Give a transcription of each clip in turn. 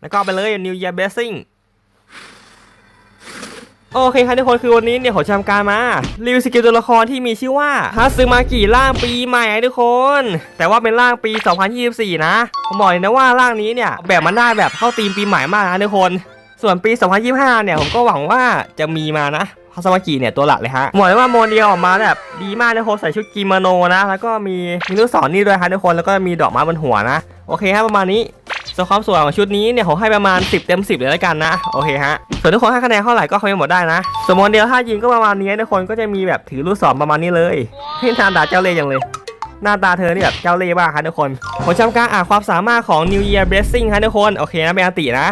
แล้วก็ไปเลย New Year Blessing โอเคครับทุกคนคือวันนี้เนี่ยผมจะทำการมารีวิวสกิลตัวละครที่มีชื่อว่าฮัตสึมากิร่างปีใหม่ทุกคน แต่ว่าเป็นร่างปี 2024 นะผมบอกเลยนะว่าร่างนี้เนี่ยแบบมันได้แบบเข้าธีมปีใหม่มากนะทุกคน ส่วนปี 2025 เนี่ยผมก็หวังว่าจะมีมานะฮัตสึมากิเนี่ยตัวหลักเลยฮะบอกเลยว่าโมเดลออกมาแบบดีมากทุกคนใส่ชุดกิโมโนนะ แล้วก็มีมีลูกศรนี่ด้วยฮะทุกคนแล้วก็มีดอกไม้บนหัวนะโอเคครับประมาณนี้ ส่วนความสวยของชุดนี้เนี่ยผมให้ประมาณ 10 เต็ม 10 เลยแล้วกันนะ โอเคฮะ ส่วนทุกคนให้คะแนนเท่าไหร่ก็คอมเมนต์บอกได้นะ ส่วนโมเดลท่ายิงก็ประมาณนี้ทุกคนก็จะมีแบบถือลูกศรประมาณนี้เลยที่หน้าตาเจ้าเล่ห์อย่างเลยหน้าตาเธอนี่แบบเจ้าเล่ห์มากครับทุกคน ผมจำการอ่านความสามารถของ New Year Blessing ครับทุกคน โอเคนะเป็นอตินะ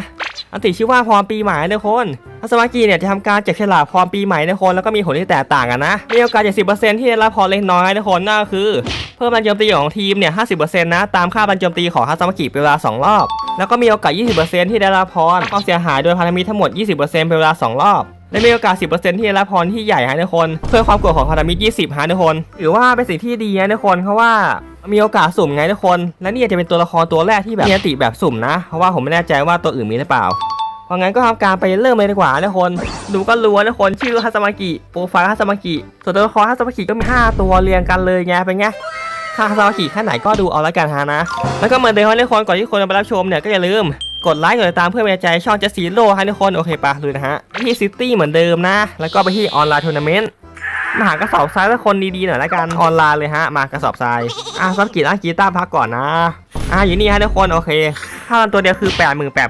อันติชื่อว่าพรปีใหม่นะคนทัศมากีเนี่ยจะทำการจับฉลากพรปีใหม่นะคนแล้วก็มีผลที่แตกต่างกันนะ มีโอกาส70%ที่ได้รับพรเล็กน้อยนะคนนั่นก็คือเพิ่มการโจมตีของทีมเนี่ย 50%นะ ตามค่าการโจมตีของฮัตซามากิเป็นเวลา 2 รอบ แล้วก็มีโอกาส 20%ที่ได้รับพรความเสียหายโดยพันธมิตรทั้งหมด 20%เป็นเวลา 2 รอบ และมีโอกาส 10%ที่ได้รับพรที่ใหญ่ฮะทุกคน เพื่อความโกรธของพันธมิตร 20ฮะทุกคนถือว่าเป็นสิ่งที่ดีนะทุกคนเพราะว่า มีโอกาสสุ่มไงทุกคน และนี่อาจจะเป็นตัวละครตัวแรกที่แบบมีอันติแบบสุ่มนะ เพราะว่าผมไม่แน่ใจว่าตัวอื่นมีหรือเปล่า เพราะงั้นก็ทำการไปเริ่มเลยดีกว่าทุกคน ดูก็รู้ว่าทุกคนชื่อฮัตซามากิโปรไฟล์ฮัตซามากิส่วนตัวละครฮัตซามากิก็มี 5 ตัวเรียงกันเลยไงเป็นไงถ้าฮัตซามากิแค่ไหนก็ดูเอาละกันฮะนะ แล้วก็เหมือนเดิมทุกคนก่อนที่คนจะไปรับชมเนี่ยก็อย่าลืมกดไลค์กดติดตามเพื่อเป็นกำลังใจช่องเจสีโร่ฮะทุกคนโอเคปะเลยนะฮะที่ซิตี้เหมือนเดิมนะ แล้วก็ไปที่ออนไลน์ทัวร์นาเมนต์ มาหากระสอบทรายแล้วคนดีๆหน่อยละกันออนไลน์เลยฮะ มากระสอบทรายอะซับกิอะกีตาร์พักก่อนนะอะอยู่นี่ฮะทุกคนโอเคค่ารันตัวเดียวคือ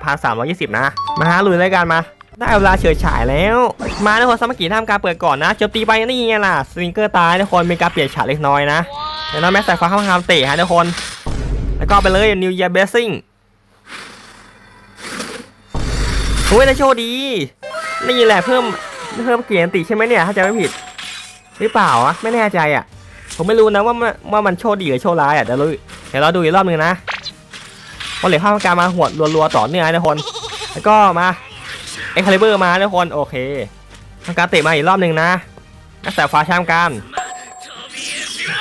88,320 นะ มาหาลุยเลยกันมาได้เวลาเฉิดฉายแล้ว มาทุกคนสมัคคีทำการเปิดก่อนนะโจมตีไปนี่ไงล่ะสลิงเกอร์ตายทุกคนมีการเปลี่ยนฉากเล็กน้อยนะเดี๋ยวน้องแม็กใส่ฟ้าข้ามคามเตะฮะทุกคน แล้วก็ไปเลย New Year Blessing โอ้ยได้โชคดี นี่แหละเพิ่มเพิ่มเกียรติใช่ไหมเนี่ย ถ้าจะไม่ผิด หรือเปล่าอะไม่แน่ใจอะ ผมไม่รู้นะว่ามันว่ามันโชคดีหรือโชคร้ายอะเดี๋ยวเราเดี๋ยวเราดูอีกรอบหนึ่งนะพอเหลือภาพการมาหวดรัวๆต่อเนื่องนะทุกคน แล้วก็มาเอ็กคาลิเบอร์มาทุกคนโอเคทำการเตะมาอีกรอบหนึ่งนะนักแต่ฟ้าชามการ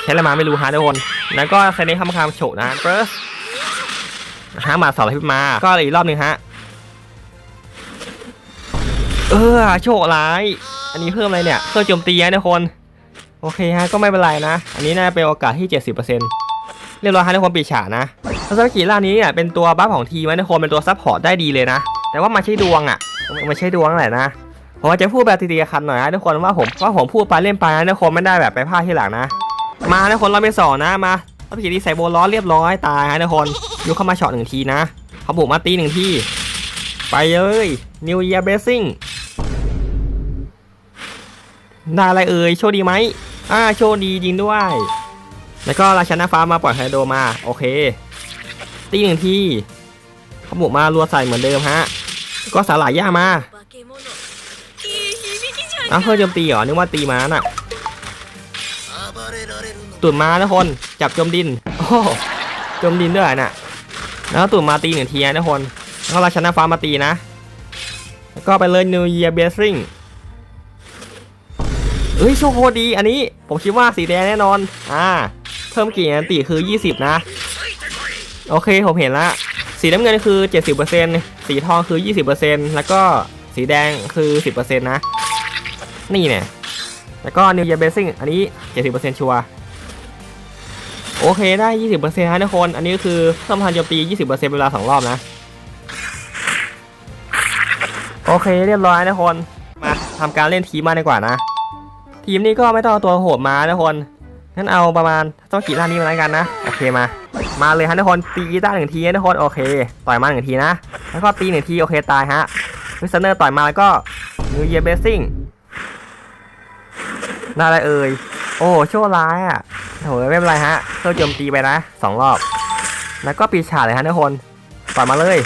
ใช้อะไรมาไม่รู้ฮะทุกคน แล้วก็เซนนี้คำคำโฉนะเฟิร์สฮะมาสองพิมมา ก็อีกรอบหนึ่งฮะ เออโชคร้าย อันนี้เพิ่มอะไรเนี่ยเพิ่มโจมตีนะทุกคน โอเคฮะก็ไม่เป็นไรนะ อันนี้น่าจะเป็นโอกาสที่ 70%เรียบร้อยฮะทุกคนปีฉานะทัศนกิจล่านี้เนี่ยเป็นตัวบัฟของทีมนะทุกคนเป็นตัวซัพพอร์ตได้ดีเลยนะ แต่ว่ามันใช่ดวงอะมันใช่ดวงแหละนะผมจะพูดแบบตีๆคันหน่อยนะทุกคนว่าผมว่าผมพูดไปเล่นไปนะทุกคนไม่ได้แบบไปพลาดที่หลังนะ มาทุกคนเราไปสอนนะมาทัศนกิจที่ใส่โบล้อเรียบร้อยตายฮะทุกคนยกเข้ามาช็อตหนึ่งทีนะเขาบุกมาตีหนึ่งทีไปเลย New Year Blessing ได้อะไรเอ่ยโชคดีไหม อ่าโชว์ดียิงด้วย แล้วก็ราชนาฟ้ามาปล่อยไฮโดมา โอเค ตีหนึ่งที่ขบุกมารัวใส่เหมือนเดิมฮะ ก็สาหร่ายย่ามาอ้าวเพื่อจมตีเหรอนึกว่าตีม้าน่ะตุ่นม้าทุกคนจับจมดิน โอ้จมดินด้วยน่ะ แล้วตุ่นมาตีหนึ่งทีนะทุกคนแล้วราชนาฟ้ามาตีนะ แล้วก็ไปเลยนิวเยียเบสซิ่ง อ้ยโชคโคตรดีอันนี้ ผมคิดว่าสีแดงแน่นอน อ่า เพิ่มกี่อันติคือ 20 นะ โอเคผมเห็นละ สีน้ำเงินคือ 70%สีทองคือ 20%แล้วก็สีแดงคือ 10%นะ นี่เนี่ยแล้วก็ New Year Blessing อันนี้ 70%ชัวร์โอเคได้ 20%ฮะทุกคน อันนี้คือเพิ่มพลังโจมตี 20%เวลา 2 รอบนะ โอเคเรียบร้อยนะทุกคน มาทำการเล่นทีมมาดีกว่านะ ทีมนี้ก็ไม่ต้องเอาตัวโหดมานะทุกคนงั้นเอาประมาณต้องกี่ล่างนี้มาแล้วกันนะโอเคมา มาเลยฮะทุกคนตีกีตาร์หนึ่งทีนะทุกคนโอเค ต่อยมาหนึ่งทีนะ แล้วก็ตีหนึ่งทีโอเคตายฮะวิสเนอร์ต่อยมาแล้วก็นิวเยียร์เบสซิ่งน่าอะไรเอ่ยโอ้โชว์ร้ายอะโหไม่เป็นไรฮะเพิ่มโจมตีไปนะสองรอบ แล้วก็ปีฉาดเลยฮะทุกคนต่อยมาเลย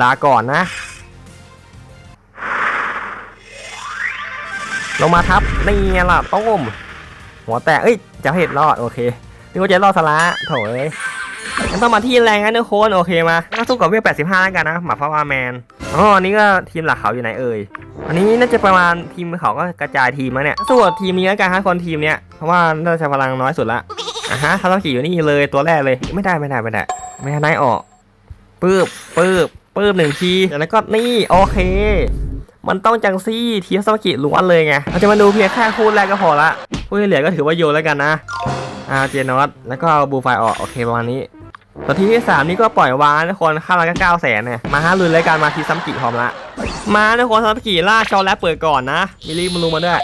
ลาก่อนนะ ลงมาทับนี่ไงล่ะต้ม หัวแตกเอ้ยจะเห็ดรอดโอเคนึกว่าจะรอดสละโถเอ้ยงั้นต้องมาที่แรงนะทุกคนโอเคมาก็สู้กับเวล85แล้วกันนะหมาฟาวาแมนอ๋ออันนี้ก็ทีมหลักเขาอยู่ไหนเอ่ยอันนี้น่าจะประมาณทีมเขาก็กระจายทีมแล้วเนี่ยสู้กับทีมนี้แล้วกันฮะคนทีมเนี้ยเพราะว่าน่าจะพลังน้อยสุดละอะฮะคาราขี่อยู่นี่เลยตัวแรกเลยไม่ได้ไม่ได้ไม่ได้ ไม่ได้นายออกปื๊บปื๊บปื๊มหนึ่งทีแล้วก็นี่โอเค มันต้องจังซี่ทีสมกิล้วนเลยไงเราจะมาดูเพียงแค่คู่แรกก็พอละคู่ที่เหลือก็ถือว่าโยนแล้วกันนะอ่าเจนอตแล้วก็เอาบูไฟออกโอเคประมาณนี้ตัวที่ที่สามนี่ก็ปล่อยวางนทุกคนค่าราคาเก้าแสนเนี่ยมาห้าลุนรายการมาทีซัมกิพร้อมละ มาทุกคนซัมกิล่าชอแล้วเปิดก่อนนะมิลลี่มันลงมาด้วย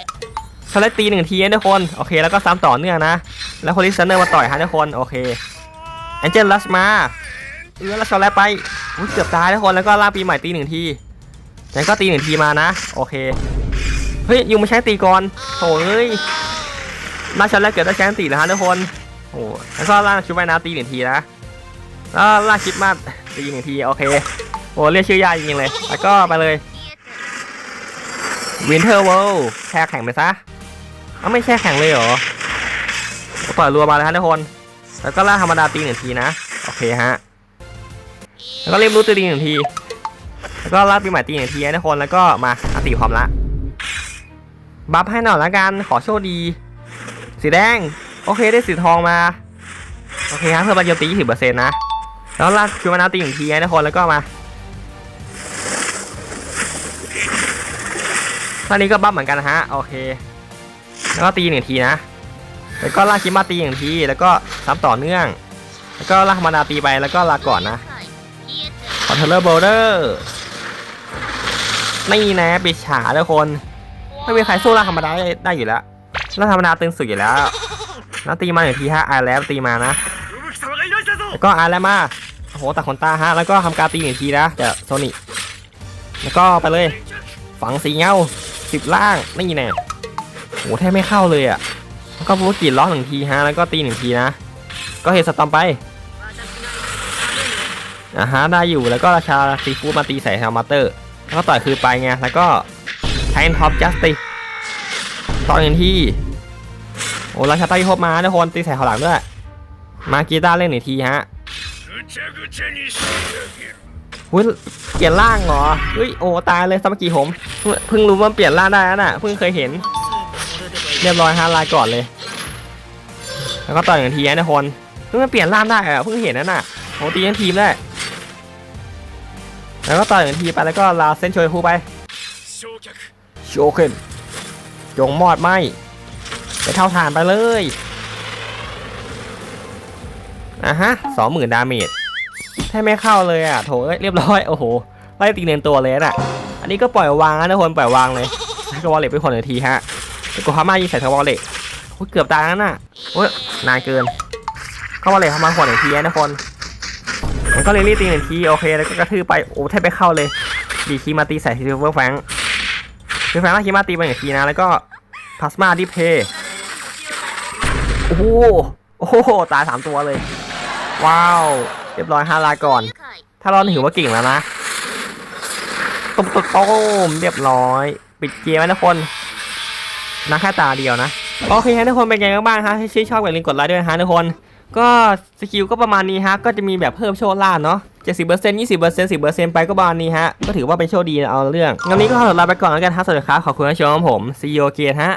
เขาได้ตีหนึ่งทีนะทุกคนโอเคแล้วก็ซ้ำต่อเนื่องนะ แล้วคนที่เซนเนอร์มาต่อยฮะทุกคนโอเคแองเจิลลัชมาเออแล้วชอตแรกไปอุ๊ยเกือบตายทุกคนแล้วก็ล่าปีใหม่ตีหนึ่งที แล้วก็ตีหนึ่งทีมานะ โอเค เฮ้ยยุงมาใช้ตีก่อนโอ้ยล่าช็อตแรกเกิดได้แชนตีแล้วฮะทุกคนโอ้แล้วก็ล่าชุดว่ายน้ำตีหนึ่งทีนะแล้วล่าคิดมาตีหนึ่งทีโอเคโอ้เรียกชื่อยากจริงเลย แล้วก็ไปเลยวินเทอร์เวิลด์แช่แข็งไปซะเอาไม่แช่แข็งเลยเหรอปล่อยรัวมาเลยฮะทุกคน แล้วก็ล่าธรรมดาตีหนึ่งทีนะ โอเคฮะ แล้วก็เรียบรู้ตีหนึ่งที ก็ลากปีใหม่ตีหนึ่งทีนะทุกคนแล้วก็มาอาตีพร้อมละบัฟให้หน่อยละกันขอโชคดี สีแดง โอเคได้สีทองมาโอเคฮะเพื่อบันโยตี20%นะแล้วลากคิวมานาตีหนึ่งทีนะทุกคนแล้วก็มาท่านี้ก็บัฟเหมือนกันนะฮะโอเค แล้วก็ตีหนึ่งทีนะ แล้วก็ลากคิมมาตีหนึ่งทีแล้วก็ซ้ำต่อเนื่อง แล้วก็ลากธรรมดาตีไปแล้วก็ลาก่อนนะคอนเทเลอร์โบลเดอร์ นี่นะปิดฉาทุกคน ไม่มีใครสู้ลากธรรมดาได้ได้อยู่แล้วลากธรรมดาตึงสุดอยู่แล้วแล้วตีมาหนึ่งทีฮะไอแล้วตีมานะแล้วก็ไอแล้วมาโอ้โหตัดขนตาฮะแล้วก็ทำการตีหนึ่งทีนะจากโซนิแล้วก็ไปเลย ฝังสีเงาสิบล่างนี่แน่โหแทบไม่เข้าเลยอะแล้วก็พูดกรีดล็อกหนึ่งทีฮะแล้วก็ตีหนึ่งทีนะ ก็เฮดสตอมไปอ่าฮะได้อยู่แล้วก็ราชาซีฟูดมาตีใส่แฮมมาเตอร์ แล้วก็ต่อยคืนไปไง แล้วก็ใช้ท็อปจัสติต่อยหนึ่งทีโอ้ราชาใต้พบมาทุกคนตีใส่ขอหลังด้วย มากีตาร์เล่นหนึ่งทีฮะหุ้ยเปลี่ยนร่างเหรอเฮ้ยโอ้ตายเลยสมักีผมเพิ่งเพิ่งรู้ว่าเปลี่ยนร่างได้น่ะเพิ่งเคยเห็น เรียบร้อยฮะลายก่อนเลย แล้วก็ต่อยหนึ่งทีนะทุกคนเพิ่งเปลี่ยนร่างได้อะเพิ่งเห็นนั่นน่ะโอ้ตีทั้งทีมได้ แล้วก็ต่อยหนึ่งทีไปแล้วก็ลาเส้นโชยคู่ไปโชเคนจงมอดไหมไปเท่าฐานไปเลยอะฮะสองหมื่นดาเมจแทบไม่เข้าเลยอะโถเอ้ยเรียบร้อยโอ้โหไล่ตีเนียนตัวเลยน่ะ อันนี้ก็ปล่อยวางนะทุกคนปล่อยวางเลยให้กวอลเล็ตไปคนหนึ่งทีฮะก็พามายิงใส่ทวอลเล็ตเกือบตายแล้วน่ะโอ้ยนานเกินก็วอลเล็ตเข้ามาคนหนึ่งทีนะทุกคน มันก็เลยรีบตีหนึ่งทีโอเคแล้วก็กระทืบไปโอ้แทบไม่เข้าเลยดีคีมาตีใส่ซิลเวอร์แฟงซิลเวอร์แฟงแล้วคีมาตีไปหนึ่งทีนะแล้วก็พลาสมาดิเพย์โอ้โหโอ้โหตายสามตัวเลย ว้าว เรียบร้อยห้าลาก่อน ถ้าเราถือว่าเก่งแล้วนะตุ้มตุ้มตุ้มเรียบร้อย ปิดเกมไว้นะคนนะแค่ตาเดียวนะ โอเคฮะทุกคนเป็นไงกันบ้างฮะถ้าชื่นชอบอย่าลืมกดไลค์ด้วยนะฮะทุกคน ก็สกิลก็ประมาณนี้ฮะ ก็จะมีแบบเพิ่มโชว์ล่าเนาะ70% 20% 10%ไปก็ประมาณนี้ฮะ ก็ถือว่าเป็นโชคดีเอาเรื่องงั้นนี้ก็ขอลาไปก่อนแล้วกันฮะ สวัสดีครับ ขอบคุณที่ชมผมซีโอเกฮะ